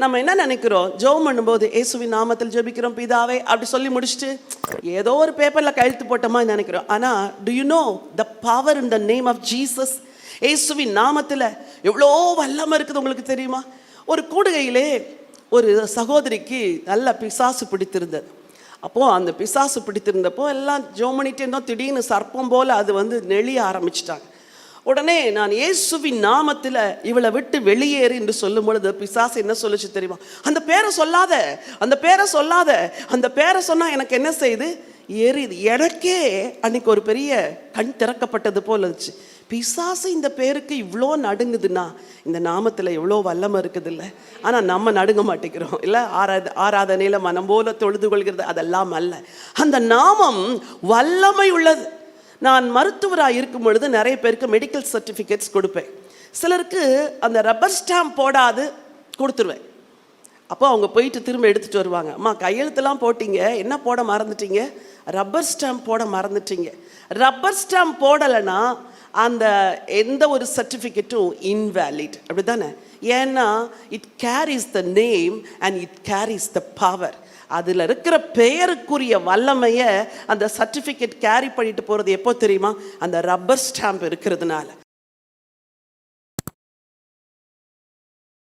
நம்ம என்ன நினைக்கிறோம்? ஜெபம் பண்ணும்போது இயேசுவின் நாமத்தில் ஜெபிக்கிறோம் பிதாவே அப்படி சொல்லி முடிச்சுட்டு ஏதோ ஒரு பேப்பரில் கையெழுத்து போட்டோமா நினைக்கிறோம். ஆனால் do you know the power in the name of Jesus ஏசுவி நாமத்தில் எவ்வளோ வல்லமை இருக்குது உங்களுக்கு தெரியுமா? ஒரு கூடுகையிலே ஒரு சகோதரிக்கு நல்ல பிசாசு பிடித்திருந்தது. அப்போது அந்த பிசாசு பிடித்திருந்தப்போ எல்லாம் ஜோம் பண்ணிகிட்டே இருந்தோம். திடீர்னு சர்ப்பம் போல் அது வந்து நெளிய ஆரம்பிச்சிட்டாங்க. உடனே நான் இயேசுவின் நாமத்தில் இவளை விட்டு வெளியேறு என்று சொல்லும் பொழுது பிசாசு என்ன சொல்லுச்சு தெரியுமா? அந்த பேரை சொல்லாத அந்த பேரை சொல்லாத அந்த பேரை சொன்னால் எனக்கு என்ன செய்யுது? எரியுது. எனக்கே அன்னைக்கு ஒரு பெரிய கண் திறக்கப்பட்டது போல இருந்துச்சு. பிசாசு இந்த பேருக்கு இவ்வளோ நடுங்குதுன்னா இந்த நாமத்தில் எவ்வளோ வல்லமை இருக்குது இல்லை ஆனால் நம்ம நடுங்க மாட்டேங்கிறோம். இல்லை ஆராத ஆராதனையில் மனம் போல தொழுது கொள்கிறது அதெல்லாம் அல்ல. அந்த நாமம் வல்லமை உள்ளது. நான் மருத்துவராக இருக்கும் பொழுது நிறைய பேருக்கு மெடிக்கல் சர்டிஃபிகேட்ஸ் கொடுப்பேன். சிலருக்கு அந்த ரப்பர் ஸ்டாம்ப் போடாது கொடுத்துருவேன். அப்போ அவங்க போயிட்டு திரும்ப எடுத்துகிட்டு வருவாங்க. அம்மா கையெழுத்துலாம் போட்டிங்க. என்ன போட மறந்துட்டீங்க? ரப்பர் ஸ்டாம்ப் போட மறந்துட்டீங்க. ரப்பர் ஸ்டாம்ப் போடலைன்னா அந்த எந்த ஒரு சர்டிஃபிகேட்டும் இன்வேலிட் அப்படி தானே ஏன்னா it carries the name and it carries the power அதில் இருக்கிற பெயருக்குரிய வல்லமையை அந்த சர்டிஃபிகேட் கேரி பண்ணிட்டு போகிறது எப்போ தெரியுமா? அந்த ரப்பர் ஸ்டாம்ப் இருக்கிறதுனால.